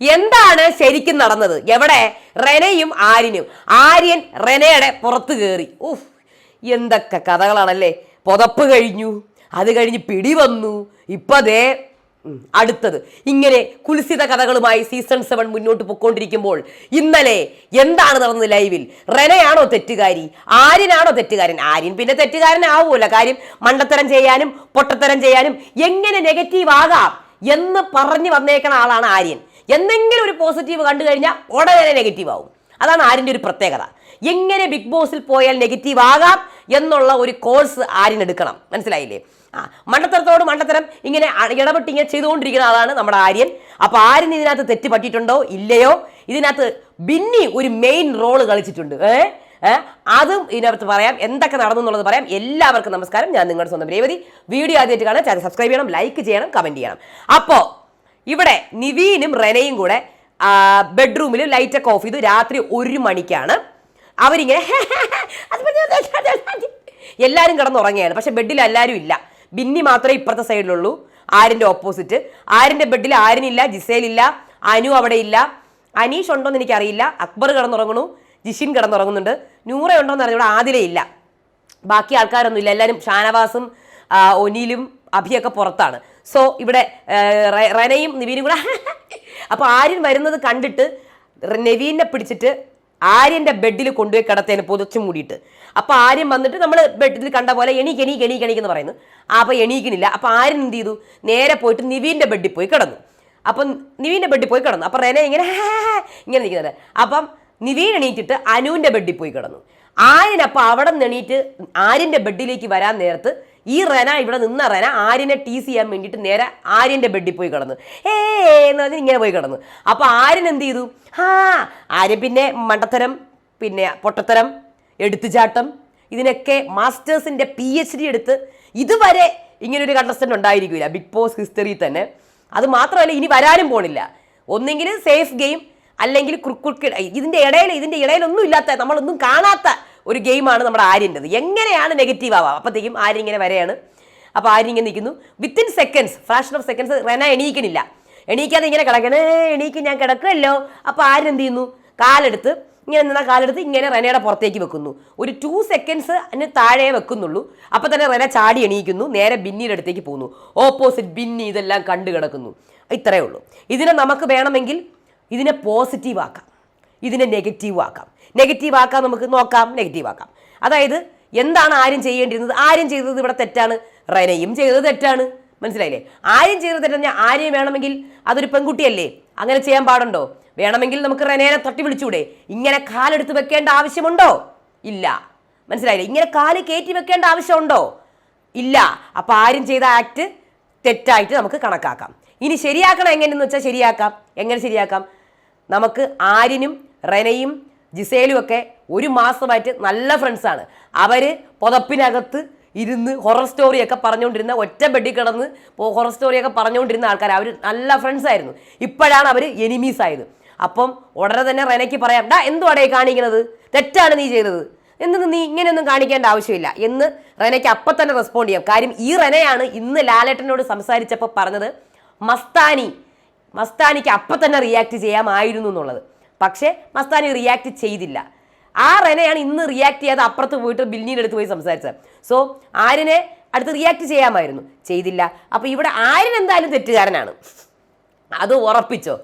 എന്താണ് ശരിക്കും നടന്നത്? എവിടെ? റെനയും ആര്യനും. ആര്യൻ റെനയുടെ പുറത്ത് കയറി ഉഫ് എന്തൊക്കെ കഥകളാണല്ലേ? പുതപ്പ് കഴിഞ്ഞു. അത് കഴിഞ്ഞ് പിടി വന്നു. ഇപ്പതേ അടുത്തത്. ഇങ്ങനെ കുൽസിത കഥകളുമായി സീസൺ സെവൻ മുന്നോട്ട് പൊക്കോണ്ടിരിക്കുമ്പോൾ ഇന്നലെ എന്താണ് നടന്നത് ലൈവിൽ റെനയാണോ തെറ്റുകാരി? ആര്യനാണോ തെറ്റുകാരൻ? ആര്യൻ പിന്നെ തെറ്റുകാരനാവുമല്ലോ. കാര്യം മണ്ടത്തരം ചെയ്യാനും പൊട്ടത്തരം ചെയ്യാനും എങ്ങനെ നെഗറ്റീവ് ആകാം എന്ന് പറഞ്ഞു വന്നേക്കണ ആളാണ് ആര്യൻ. എന്തെങ്കിലും ഒരു പോസിറ്റീവ് കണ്ടു കഴിഞ്ഞാൽ ഉടനെ നെഗറ്റീവ് ആവും. അതാണ് ആരിന്റെ ഒരു പ്രത്യേകത. എങ്ങനെ ബിഗ് ബോസിൽ പോയാൽ നെഗറ്റീവ് ആകാം എന്നുള്ള ഒരു കോഴ്സ് ആര്യനെടുക്കണം മനസ്സിലായില്ലേ? ആ മണ്ടത്തരത്തോട് മണ്ടത്തരം ഇങ്ങനെ ഇടപെട്ട് ഇങ്ങനെ ചെയ്തുകൊണ്ടിരിക്കുന്ന ആളാണ് നമ്മുടെ ആര്യൻ. അപ്പോൾ ആര്യൻ ഇതിനകത്ത് തെറ്റ് പറ്റിയിട്ടുണ്ടോ ഇല്ലയോ? ഇതിനകത്ത് ബിന്നി ഒരു മെയിൻ റോൾ കളിച്ചിട്ടുണ്ട്. ഏ? അതും ഇതിനകത്ത് പറയാം. എന്തൊക്കെ നടന്നു എന്നുള്ളത് പറയാം. എല്ലാവർക്കും നമസ്കാരം. ഞാൻ നിങ്ങളുടെ സ്വന്തം രേവതി. വീഡിയോ ആദ്യമായിട്ട് കാണാൻ ചാനൽ സബ്സ്ക്രൈബ് ചെയ്യണം ലൈക്ക് ചെയ്യണം കമന്റ് ചെയ്യണം. അപ്പോൾ ഇവിടെ നിവീനും റെനയും കൂടെ ബെഡ്റൂമിൽ ലൈറ്റൊക്കെ ഓഫ് ചെയ്തു രാത്രി ഒരു മണിക്കാണ്. അവരിങ്ങനെ എല്ലാവരും കിടന്നുറങ്ങുകയാണ്. പക്ഷെ ബെഡിൽ എല്ലാവരും ഇല്ല. ബിന്നി മാത്രമേ ഇപ്പുറത്തെ സൈഡിലുള്ളൂ. ആരിന്റെ ഓപ്പോസിറ്റ് ആരിന്റെ ബെഡിൽ ആരിനില്ല ജിസേലില്ല അനു അവിടെ ഇല്ല. അനീഷ് ഉണ്ടോ എന്ന് എനിക്കറിയില്ല. അക്ബർ കിടന്നുറങ്ങണു ജിഷിൻ കിടന്നുറങ്ങുന്നുണ്ട്. നൂറ ഉണ്ടോ എന്ന് അറിഞ്ഞൂടെ ആദിലേ ഇല്ല. ബാക്കി ആൾക്കാരൊന്നും ഇല്ല എല്ലാവരും ഷാനവാസും ഒനീലും അഭിയൊക്കെ പുറത്താണ്. സോ ഇവിടെ റനയും നിവീനും കൂടെ അപ്പോൾ ആര്യൻ വരുന്നത് കണ്ടിട്ട് നവീനെ പിടിച്ചിട്ട് ആര്യന്റെ ബെഡിൽ കൊണ്ടുപോയി കിടത്തേന് പുതച്ചു മൂടിയിട്ട്. അപ്പോൾ ആര്യൻ വന്നിട്ട് നമ്മൾ ബെഡിൽ കണ്ട പോലെ എണീക്ക് എണീക്ക് എണീക്ക് എണീക്കെന്ന് പറയുന്നു. അപ്പോൾ എണീക്കണില്ല അപ്പോൾ ആര്യൻ എന്ത് ചെയ്തു? നേരെ പോയിട്ട് നിവീന്റെ ബെഡിൽ പോയി കിടന്നു. അപ്പം നിവീന്റെ ബെഡിൽ പോയി കിടന്നു. അപ്പം റെന ഇങ്ങനെ ഇങ്ങനെ നിൽക്കുന്നത് അപ്പം നിവീൻ എണീറ്റിട്ട് അനുവിന്റെ ബെഡിൽ പോയി കിടന്നു. ആര്യൻ അപ്പോൾ അവിടെ നിന്ന് എണീറ്റ് ആര്യന്റെ ബെഡിലേക്ക് വരാൻ നേരത്ത് ഈ റെന ഇവിടെ നിന്ന റെന ആര്യനെ ടീസ് ചെയ്യാൻ വേണ്ടിയിട്ട് നേരെ ആര്യന്റെ ബെഡിൽ പോയി കിടന്നു. ഏ എന്ന് പറഞ്ഞ് ഇങ്ങനെ പോയി കിടന്നു. അപ്പോൾ ആര്യൻ എന്ത് ചെയ്തു? ആ ആര്യൻ പിന്നെ മണ്ടത്തരം പിന്നെ പൊട്ടത്തരം എടുത്തുചാട്ടം ഇതിനൊക്കെ മാസ്റ്റേഴ്സിന്റെ പി എച്ച് ഡി എടുത്ത് ഇതുവരെ ഇങ്ങനൊരു കണ്ടസ്റ്റന്റ് ഉണ്ടായിരിക്കില്ല ബിഗ് ബോസ് ഹിസ്റ്ററിയിൽ തന്നെ. അത് മാത്രമല്ല ഇനി വരാനും പോണില്ല. ഒന്നെങ്കിൽ സേഫ് ഗെയിം അല്ലെങ്കിൽ ക്രിക്കറ്റ് ഇതിന്റെ ഇടയിൽ ഇതിന്റെ ഇടയിലൊന്നും ഇല്ലാത്ത നമ്മളൊന്നും കാണാത്ത ഒരു ഗെയിമാണ് നമ്മുടെ ആര്യന്റെത്. എങ്ങനെയാണ് നെഗറ്റീവ് ആവാം? അപ്പോഴത്തേക്കും ആര്യൻ ഇങ്ങനെ വരെയാണ്. അപ്പോൾ ആര്യൻ ഇങ്ങനെ നിൽക്കുന്നു. Within seconds fraction of seconds Rena എണീക്കണില്ല. എണീക്കാതെ ഇങ്ങനെ കിടക്കണേ എണീക്ക് ഞാൻ കിടക്കുമല്ലോ അപ്പോൾ ആര്യൻ എന്ത് ചെയ്യുന്നു? കാലെടുത്ത് ഇങ്ങനെ നിന്ന കാലെടുത്ത് ഇങ്ങനെ റെനയുടെ പുറത്തേക്ക് വെക്കുന്നു. ഒരു ടു സെക്കൻഡ്സ് അതിന് താഴെ വെക്കുന്നുള്ളൂ. അപ്പോൾ തന്നെ റെന ചാടി എണീക്കുന്നു. നേരെ ബിന്നിയുടെ അടുത്തേക്ക് പോകുന്നു. ഓപ്പോസിറ്റ് ബിന്നി ഇതെല്ലാം കണ്ടു കിടക്കുന്നു. ഇത്രയേ ഉള്ളൂ. ഇതിനെ നമുക്ക് വേണമെങ്കിൽ ഇതിനെ പോസിറ്റീവ് ആക്കാം. ഇതിനെ നെഗറ്റീവ് ആക്കാം. നെഗറ്റീവ് ആക്കാൻ നമുക്ക് നോക്കാം നെഗറ്റീവ് ആക്കാം. അതായത് എന്താണ് ആരും ചെയ്യേണ്ടിയിരുന്നത് ആരും ചെയ്തത് ഇവിടെ തെറ്റാണ്. റനയും ചെയ്തത് തെറ്റാണ്. മനസ്സിലായില്ലേ? ആരും ചെയ്തത് തെറ്റെന്ന് ഞാൻ ആരെയും വേണമെങ്കിൽ അതൊരു പെൺകുട്ടിയല്ലേ? അങ്ങനെ ചെയ്യാൻ പാടുണ്ടോ? വേണമെങ്കിൽ നമുക്ക് റനേനെ തട്ടി വിളിച്ചൂടെ. ഇങ്ങനെ കാലെടുത്ത് വെക്കേണ്ട ആവശ്യമുണ്ടോ? ഇല്ല. മനസ്സിലായില്ലേ? ഇങ്ങനെ കാൽ കയറ്റി വെക്കേണ്ട ആവശ്യമുണ്ടോ? ഇല്ല. അപ്പോൾ ആരും ചെയ്ത ആക്ട് തെറ്റായിട്ട് നമുക്ക് കണക്കാക്കാം. ഇനി ശരിയാക്കണം എങ്ങനെയെന്ന് വെച്ചാൽ ശരിയാക്കാം. എങ്ങനെ ശരിയാക്കാം? നമുക്ക് ആര്യനും റെനയും ജിസേലും ഒക്കെ ഒരു മാസമായിട്ട് നല്ല ഫ്രണ്ട്സാണ് അവർ പുതപ്പിനകത്ത് ഇരുന്ന് ഹൊറർ സ്റ്റോറിയൊക്കെ പറഞ്ഞുകൊണ്ടിരുന്ന ഒറ്റ ബെഡിൽ കിടന്ന് ഹൊറർ സ്റ്റോറിയൊക്കെ പറഞ്ഞുകൊണ്ടിരുന്ന ആൾക്കാർ അവർ നല്ല ഫ്രണ്ട്സ് ആയിരുന്നു. ഇപ്പോഴാണ് അവർ എനിമീസ് ആയത്. അപ്പം ഉടനെ തന്നെ റെനയ്ക്ക് പറയാം ഡാ എന്തുവാടേ കാണിക്കുന്നത് തെറ്റാണ് നീ ചെയ്തത്. എന്ത് നീ ഇങ്ങനെയൊന്നും കാണിക്കേണ്ട ആവശ്യമില്ല. എന്ന് റെനയ്ക്ക് അപ്പം തന്നെ റെസ്പോണ്ട് ചെയ്യാം. കാര്യം ഈ റെനയാണ് ഇന്ന് ലാലേട്ടനോട് സംസാരിച്ചപ്പോൾ പറഞ്ഞത് മസ്താനി മസ്താനിക്ക് അപ്പം തന്നെ റിയാക്ട് ചെയ്യാമായിരുന്നു എന്നുള്ളത്. പക്ഷേ മസ്താനി റിയാക്ട് ചെയ്തില്ല. ആ റെനയാണ് ഇന്ന് റിയാക്ട് ചെയ്യാതെ അപ്പുറത്ത് പോയിട്ട് ബില്ലിന്റെ അടുത്ത് പോയി സംസാരിച്ചത്. സോ ആരിനെ അടുത്ത് റിയാക്ട് ചെയ്യാമായിരുന്നു. ചെയ്തില്ല. അപ്പോൾ ഇവിടെ ആര്യൻ എന്തായാലും തെറ്റുകാരനാണ്. അത് ഉറപ്പിച്ചോ?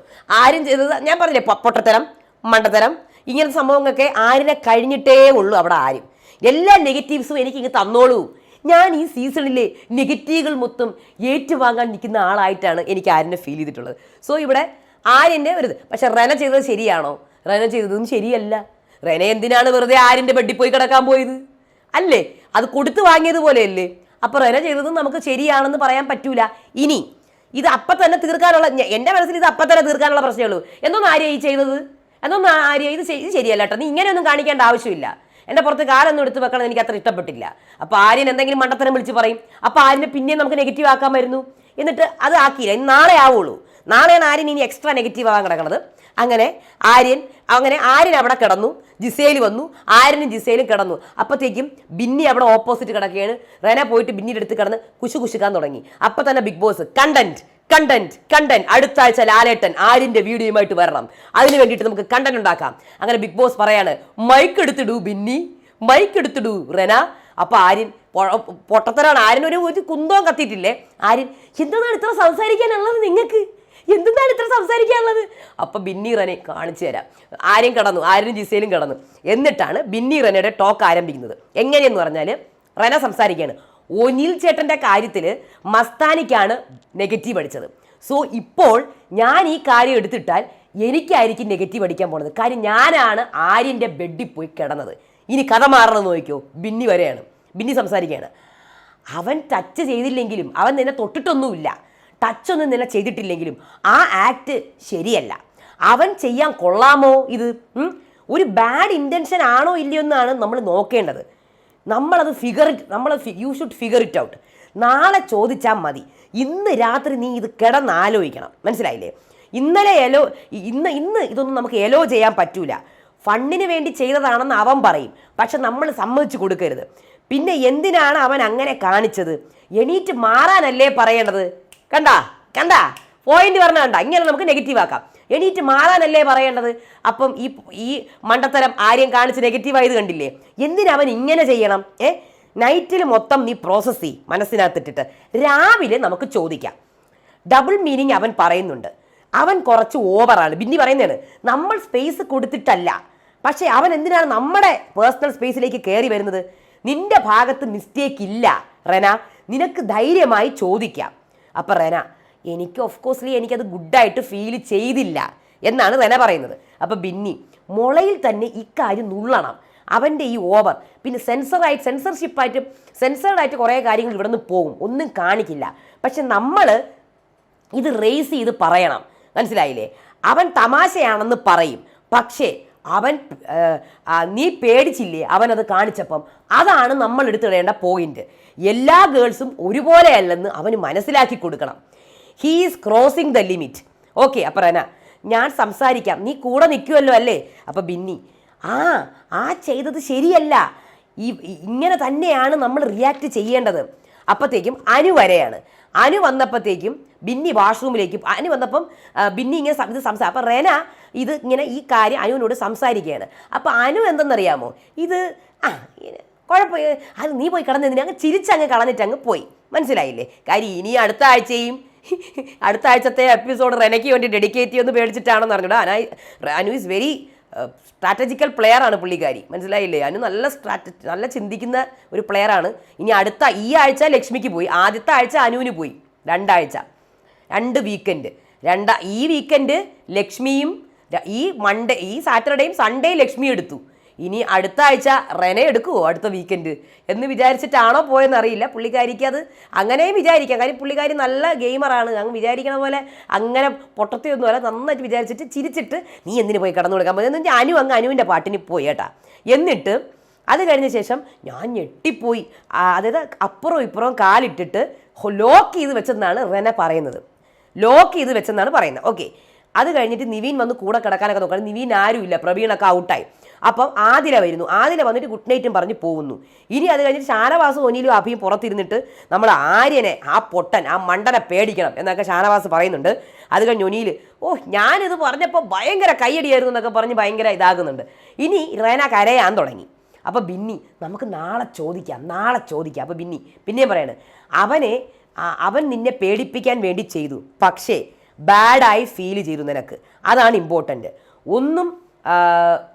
ആരും ചെയ്തത് ഞാൻ പറഞ്ഞില്ലേ പൊട്ടത്തരം മണ്ടത്തരം ഇങ്ങനത്തെ സംഭവങ്ങളൊക്കെ ആരിനെ കഴിഞ്ഞിട്ടേ ഉള്ളൂ അവിടെ ആരും എല്ലാ നെഗറ്റീവ്സും എനിക്ക് ഇങ്ങ് തന്നോളൂ. ഞാൻ ഈ സീസണിലെ നെഗറ്റീവുകൾ മൊത്തം ഏറ്റുവാങ്ങാൻ നിൽക്കുന്ന ആളായിട്ടാണ് എനിക്ക് ആരിനെ ഫീൽ ചെയ്തിട്ടുള്ളത്. സോ ഇവിടെ ആര്യന്റെ ഒരു പക്ഷെ റെന ചെയ്തത് ശരിയാണോ? റെന ചെയ്തതും ശരിയല്ല. റെന എന്തിനാണ് വെറുതെ ആര്യന്റെ ബെഡിൽ പോയി കിടക്കാൻ പോയത്? അല്ലേ? അത് കൊടുത്തു വാങ്ങിയതുപോലെയല്ലേ? അപ്പോൾ റെന ചെയ്തതും നമുക്ക് ശരിയാണെന്ന് പറയാൻ പറ്റൂല. ഇനി ഇത് അപ്പം തന്നെ തീർക്കാനുള്ള എന്റെ മനസ്സിൽ ഇത് അപ്പം തന്നെ തീർക്കാനുള്ള പ്രശ്നമേ ഉള്ളൂ. എന്നൊന്നും ആര്യ ഈ ചെയ്തത്? എന്നൊന്നും ആര്യ ഇത് ഇത് ശരിയല്ല കേട്ടോ. നീ ഇങ്ങനെയൊന്നും കാണിക്കേണ്ട ആവശ്യമില്ല. എന്റെ പുറത്ത് കാലൊന്നും എടുത്ത് വെക്കണം എനിക്ക് അത്ര ഇഷ്ടപ്പെട്ടില്ല. അപ്പോൾ ആര്യൻ എന്തെങ്കിലും മണ്ടത്തരം വിളിച്ച് പറയും. അപ്പോൾ ആര്യനെ പിന്നെയും നമുക്ക് നെഗറ്റീവ് ആക്കാൻ വരുന്നു. എന്നിട്ട് അത് ആക്കിയില്ല. നാളെ ആവുള്ളൂ. നാളെയാണ് ആര്യൻ ഇനി എക്സ്ട്രാ നെഗറ്റീവ് ആകാൻ കിടക്കുന്നത് അങ്ങനെ ആര്യൻ അങ്ങനെ ആര്യൻ അവിടെ കിടന്നു ജിസേൽ വന്നു ആര്യനും ജിസേലും കിടന്നു. അപ്പോഴത്തേക്കും ബിന്നി അവിടെ ഓപ്പോസിറ്റ് കിടക്കുകയാണ്. റെന പോയിട്ട് ബിന്നിയുടെ അടുത്ത് കിടന്ന് കുശു കുശുക്കാൻ തുടങ്ങി. അപ്പോൾ തന്നെ Bigg Boss content content content അടുത്ത ആഴ്ച ലാലേട്ടൻ ആര്യന്റെ വീഡിയോയുമായിട്ട് വരണം. അതിന് വേണ്ടിയിട്ട് നമുക്ക് കണ്ടന്റ് ഉണ്ടാക്കാം. അങ്ങനെ ബിഗ് ബോസ് പറയാണ് മൈക്ക് എടുത്തിടു ബിന്നി മൈക്ക് എടുത്തിടു റെന. അപ്പൊ ആര്യൻ പൊട്ടത്തരാണ്. ആര്യൻ ഒരു കുന്തവും കത്തിയിട്ടില്ലേ? ആര്യൻ എന്താണ് ഇത്ര സംസാരിക്കാനുള്ളത് നിങ്ങൾക്ക് എന്താണ് ഇത്ര സംസാരിക്കാനുള്ളത്? അപ്പൊ ബിന്നി റനെ കാണിച്ചു തരാം. ആര്യൻ കടന്നു ആരും ജിസയിലും കടന്നു. എന്നിട്ടാണ് ബിന്നി റനയുടെ ടോക്ക് ആരംഭിക്കുന്നത്. എങ്ങനെയെന്ന് പറഞ്ഞാൽ റന സംസാരിക്കുകയാണ് ഒനിൽ ചേട്ടന്റെ കാര്യത്തിൽ മസ്താനിക്കാണ് നെഗറ്റീവ് അടിച്ചത്. സോ ഇപ്പോൾ ഞാൻ ഈ കാര്യം എടുത്തിട്ടാൽ എനിക്കായിരിക്കും നെഗറ്റീവ് അടിക്കാൻ പോണത്. കാര്യം ഞാനാണ് ആര്യന്റെ ബെഡിൽ പോയി കിടന്നത്. ഇനി കഥ മാറണം നോക്കിയോ ബിന്നി വരെയാണ്. ബിന്നി സംസാരിക്കുകയാണ്. അവൻ ടച്ച് ചെയ്തില്ലെങ്കിലും അവൻ നിന്നെ തൊട്ടിട്ടൊന്നുമില്ല. ടച്ച് ഒന്നും നില ചെയ്തിട്ടില്ലെങ്കിലും ആ ആക്ട് ശരിയല്ല. അവൻ ചെയ്യാൻ കൊള്ളാമോ ഇത്? ഒരു ബാഡ് ഇന്റൻഷൻ ആണോ ഇല്ലയോ എന്നാണ് നമ്മൾ നോക്കേണ്ടത്. നമ്മളത് ഫിഗർ നമ്മൾ you should figure it out നാളെ ചോദിച്ചാൽ മതി. ഇന്ന് രാത്രി നീ ഇത് കിടന്ന് ആലോചിക്കണം മനസ്സിലായില്ലേ? ഇന്നലെ എലോ ഇന്ന് ഇന്ന് ഇതൊന്നും നമുക്ക് എലോ ചെയ്യാൻ പറ്റൂല. ഫണ്ടിന് വേണ്ടി ചെയ്തതാണെന്ന് അവൻ പറയും. പക്ഷെ നമ്മൾ സമ്മതിച്ചു കൊടുക്കരുത്. പിന്നെ എന്തിനാണ് അവൻ അങ്ങനെ കാണിച്ചത്? എണീറ്റ് മാറാനല്ലേ പറയേണ്ടത്? കണ്ടാ? കണ്ടാ? പോയിന്റ് പറഞ്ഞ കണ്ട? ഇങ്ങനെ നമുക്ക് നെഗറ്റീവ് ആക്കാം. എണീറ്റ് മാറാനല്ലേ പറയേണ്ടത്? അപ്പം ഈ ഈ മണ്ടത്തരം ആര്യം കാണിച്ച് നെഗറ്റീവായത് കണ്ടില്ലേ? എന്തിനവൻ ഇങ്ങനെ ചെയ്യണം? ഏ? നൈറ്റിൽ മൊത്തം നീ പ്രോസസ്സ് ചെയ് മനസ്സിനകത്തിട്ടിട്ട്. രാവിലെ നമുക്ക് ചോദിക്കാം. ഡബിൾ മീനിങ് അവൻ പറയുന്നുണ്ട്. അവൻ കുറച്ച് ഓവറാണ് ബിന്നി പറയുന്നതാണ്. നമ്മൾ സ്പേസ് കൊടുത്തിട്ടല്ല. പക്ഷേ അവൻ എന്തിനാണ് നമ്മുടെ പേഴ്സണൽ സ്പേസിലേക്ക് കയറി വരുന്നത്? നിന്റെ ഭാഗത്ത് മിസ്റ്റേക്ക് ഇല്ല റെന. നിനക്ക് ധൈര്യമായി ചോദിക്കാം. അപ്പം റെന എനിക്ക് ഓഫ് കോഴ്സ്ലി എനിക്കത് ഗുഡായിട്ട് ഫീൽ ചെയ്തില്ല എന്നാണ് റെന പറയുന്നത്. അപ്പം ബിന്നി മുളയിൽ തന്നെ ഇക്കാര്യം നുള്ളണം. അവന്റെ ഈ ഓവർ പിന്നെ സെൻസറായിട്ട് സെൻസർഷിപ്പായിട്ട് സെൻസർഡായിട്ട് കുറേ കാര്യങ്ങൾ ഇവിടെ നിന്ന് പോകും. ഒന്നും കാണിക്കില്ല. പക്ഷെ നമ്മൾ ഇത് റേസ് ചെയ്ത് പറയണം. മനസ്സിലായില്ലേ? അവൻ തമാശയാണെന്ന് പറയും. പക്ഷേ അവൻ നീ പേടിച്ചില്ലേ? അവനത് കാണിച്ചപ്പം. അതാണ് നമ്മൾ എടുത്തിടേണ്ട പോയിന്റ് എല്ലാ ഗേൾസും ഒരുപോലെയല്ലെന്ന് അവന് മനസ്സിലാക്കി കൊടുക്കണം. He's crossing the limit okay അപ്പം റന ഞാൻ സംസാരിക്കാം. നീ കൂടെ നിൽക്കുമല്ലോ അല്ലേ? അപ്പം ബിന്നി ആ ആ ചെയ്തത് ശരിയല്ല. ഈ- ഇങ്ങനെ തന്നെയാണ് നമ്മൾ റിയാക്ട് ചെയ്യേണ്ടത്. അപ്പോഴത്തേക്കും അനു വരെയാണ്. അനു വന്നപ്പോഴത്തേക്കും ബിന്നി വാഷ്റൂമിലേക്ക് അനു വന്നപ്പം ബിന്നി ഇങ്ങനെ ഇത് സംസാ അപ്പം റെന ഇത് ഇങ്ങനെ ഈ കാര്യം അനുവിനോട് സംസാരിക്കുകയാണ്. അപ്പം അനു എന്തെന്നറിയാമോ? ഇത് ആ കുഴപ്പമില്ല അത് നീ പോയി കിടന്നതിന് അങ്ങ് ചിരിച്ചങ്ങ് കളഞ്ഞിട്ട് അങ്ങ് പോയി. മനസ്സിലായില്ലേ? കാര്യം ഇനി അടുത്ത ആഴ്ചയും അടുത്ത ആഴ്ചത്തെ എപ്പിസോഡ് റെനയ്ക്ക് വേണ്ടി ഡെഡിക്കേറ്റ് ചെയ്യുമെന്ന് പേടിച്ചിട്ടാണെന്ന് അറിഞ്ഞൂടാ അന ഈസ് വെരി സ്ട്രാറ്റജിക്കൽ പ്ലെയർ ആണ് പുള്ളിക്കാരി. മനസ്സിലായില്ലേ? അനു നല്ല സ്ട്രാറ്റ നല്ല ചിന്തിക്കുന്ന ഒരു പ്ലെയർ ആണ്. ഇനി അടുത്ത ഈ ആഴ്ച ലക്ഷ്മിക്ക് പോയി. ആദ്യത്തെ ആഴ്ച അനുവിന് പോയി. രണ്ടാഴ്ച. രണ്ട് വീക്കെൻഡ് രണ്ട ഈ വീക്കെൻഡ് ലക്ഷ്മിയും ഈ മൺഡേ ഈ സാറ്റർഡേയും സൺഡേ ലക്ഷ്മി എടുത്തു. ഇനി അടുത്ത ആഴ്ച റെനെ എടുക്കുമോ അടുത്ത വീക്കെൻഡ് എന്ന് വിചാരിച്ചിട്ടാണോ പോയെന്ന് അറിയില്ല. പുള്ളിക്കാരിക്ക് അത് അങ്ങനെയും വിചാരിക്കാം. കാര്യം പുള്ളിക്കാരി നല്ല ഗെയിമറാണ് അങ്ങ് വിചാരിക്കണ പോലെ അങ്ങനെ പൊട്ടത്തിയൊന്നും അല്ല. നന്നായിട്ട് വിചാരിച്ചിട്ട് ചിരിച്ചിട്ട് നീ എന്തിനു പോയി കടന്നു കൊടുക്കാൻ പോകുന്നത് എന്ന് അനു അങ്ങ് അനുവിന്റെ പാട്ടിന് പോയി കേട്ടാ. എന്നിട്ട് അത് കഴിഞ്ഞ ശേഷം ഞാൻ ഞെട്ടിപ്പോയി. അതായത് അപ്പുറവും ഇപ്പുറവും കാലിട്ടിട്ട് ലോക്ക് ചെയ്ത് വെച്ചെന്നാണ് റെന പറയുന്നത്. ലോക്ക് ചെയ്ത് വെച്ചെന്നാണ് പറയുന്നത്. ഓക്കെ അത് കഴിഞ്ഞിട്ട് നിവീൻ വന്ന് കൂടെ കിടക്കാനൊക്കെ നോക്കണം നിവീൻ ആരുമില്ല. പ്രവീണൊക്കെ ഔട്ടായി അപ്പം ആതിര വരുന്നു. ആതിര വന്നിട്ട് ഗുഡ് നൈറ്റും പറഞ്ഞ് പോകുന്നു. ഇനി അത് കഴിഞ്ഞിട്ട് ഷാനവാസ് ഒനിയിലും അഭിയും പുറത്തിരുന്നിട്ട് നമ്മൾ ആര്യനെ ആ പൊട്ടൻ ആ മണ്ടനെ പേടിക്കണം എന്നൊക്കെ ഷാനവാസ് പറയുന്നുണ്ട്. അത് കഴിഞ്ഞ് ഒനിയിൽ ഓ ഞാനിത് പറഞ്ഞപ്പോൾ ഭയങ്കര കയ്യടിയായിരുന്നു എന്നൊക്കെ പറഞ്ഞ് ഭയങ്കര ഇതാകുന്നുണ്ട്. ഇനി റേന കരയാൻ തുടങ്ങി. അപ്പോൾ ബിന്നി നമുക്ക് നാളെ ചോദിക്കാം നാളെ ചോദിക്കാം. അപ്പോൾ ബിന്നി പിന്നെയും പറയാണ് അവനെ അവൻ നിന്നെ പേടിപ്പിക്കാൻ വേണ്ടി ചെയ്തു. പക്ഷേ ബാഡായി ഫീൽ ചെയ്തു നിനക്ക്. അതാണ് ഇമ്പോർട്ടന്റ് ഒന്നും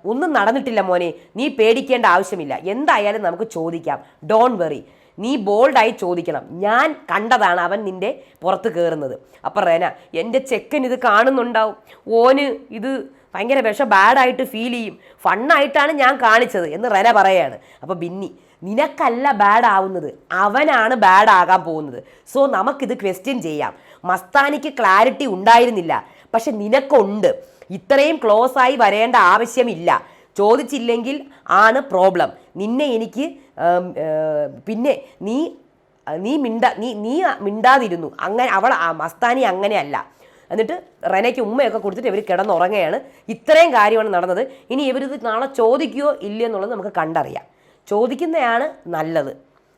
ഒന്നും നടന്നിട്ടില്ല മോനെ. നീ പേടിക്കേണ്ട ആവശ്യമില്ല. എന്തായാലും നമുക്ക് ചോദിക്കാം. ഡോൺ വെറി നീ ബോൾഡായി ചോദിക്കണം. ഞാൻ കണ്ടതാണ് അവൻ നിന്റെ പുറത്ത് കയറുന്നത് അപ്പം റേന എന്റെ ചെക്കൻ ഇത് കാണുന്നുണ്ടാവും. ഓന് ഇത് ഭയങ്കര വിഷം ബാഡായിട്ട് ഫീൽ ചെയ്യും. ഫണ്ണായിട്ടാണ് ഞാൻ കാണിച്ചത് എന്ന് റെന പറയാണ്. അപ്പോൾ ബിന്നി നിനക്കല്ല ബാഡ് ആവുന്നത്. അവനാണ് ബാഡ് ആകാൻ പോകുന്നത്. സോ നമുക്കിത് ക്വസ്റ്റ്യൻ ചെയ്യാം. മസ്താനിക്ക് ക്ലാരിറ്റി ഉണ്ടായിരുന്നില്ല. പക്ഷെ നിനക്കുണ്ട്. ഇത്രയും ക്ലോസ് ആയി വരേണ്ട ആവശ്യമില്ല. ചോദിച്ചില്ലെങ്കിൽ ആണ് പ്രോബ്ലം നിന്നെ എനിക്ക് പിന്നെ നീ നീ മിണ്ട നീ നീ മിണ്ടാതിരുന്നു. അങ്ങനെ അവൾ മസ്താനി അങ്ങനെയല്ല. എന്നിട്ട് റെനയ്ക്ക് ഉമ്മയൊക്കെ കൊടുത്തിട്ട് ഇവർ കിടന്നുറങ്ങുകയാണ് ഇത്രയും കാര്യമാണ് നടന്നത്. ഇനി ഇവരിത് നാളെ ചോദിക്കുകയോ ഇല്ലയോ എന്നുള്ളത് നമുക്ക് കണ്ടറിയാം. ചോദിക്കുന്നതാണ് നല്ലത്.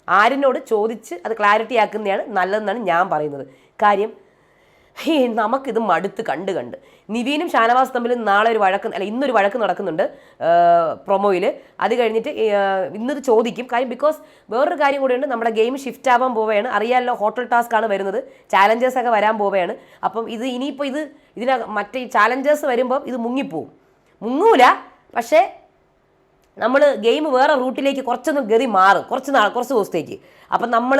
ആരിനോട് ചോദിച്ച് അത് ക്ലാരിറ്റി ആക്കുന്നതാണ് നല്ലതെന്നാണ് ഞാൻ പറയുന്നത്. കാര്യം നമുക്കിത് മടുത്ത് കണ്ട് കണ്ട്. നിവീനും ഷാനവാസ് തമ്മിൽ നാളെ ഒരു വഴക്ക് അല്ല ഇന്നൊരു വഴക്ക് നടക്കുന്നുണ്ട് പ്രൊമോയിൽ അത് കഴിഞ്ഞിട്ട് ഇന്നത് ചോദിക്കും. കാര്യം ബിക്കോസ് വേറൊരു കാര്യം കൂടിയുണ്ട് നമ്മുടെ ഗെയിം ഷിഫ്റ്റ് ആവാൻ പോവുകയാണ്. അറിയാമല്ലോ ഹോട്ടൽ ടാസ്ക് ആണ് വരുന്നത്. ചാലഞ്ചേഴ്സ് ഒക്കെ വരാൻ പോവുകയാണ്. അപ്പം ഇത് ഇനിയിപ്പോൾ ഇത് ഇതിന മറ്റേ ചാലഞ്ചേഴ്സ് വരുമ്പോൾ ഇത് മുങ്ങിപ്പോവും. മുങ്ങൂല പക്ഷേ നമ്മൾ ഗെയിം വേറെ റൂട്ടിലേക്ക് കുറച്ചൊന്ന് ഗതി മാറും. കുറച്ച് നാൾ കുറച്ച് ദിവസത്തേക്ക്. അപ്പം നമ്മൾ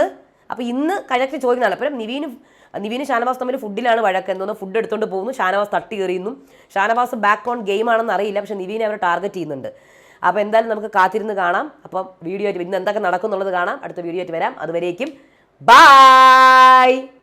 അപ്പം ഇന്ന് കഴക്ക് ചോദിക്കുന്നതാണ് അപ്പം നിവീനും നിവീനും ഷാനവാസ് തമ്മിൽ ഫുഡിലാണ് വഴക്ക്. എന്തോന്ന് ഫുഡ് എടുത്തുകൊണ്ട് പോകുന്നു. ഷാനവാസ് തട്ടി എറിയുന്നു. ഷാനവാസ് ബാക്ക് ഓൺ ഗെയിം ആണെന്ന് അറിയില്ല. പക്ഷേ നിവിനെ അവർ ടാർഗറ്റ് ചെയ്യുന്നുണ്ട്. അപ്പോൾ എന്തായാലും നമുക്ക് കാത്തിരുന്ന് കാണാം. അപ്പം വീഡിയോ ആയിട്ട് ഇന്ന് എന്തൊക്കെ നടക്കുന്നുള്ളത് കാണാം. അടുത്ത വീഡിയോ ആയിട്ട് വരാം. അതുവരേക്കും ബായ്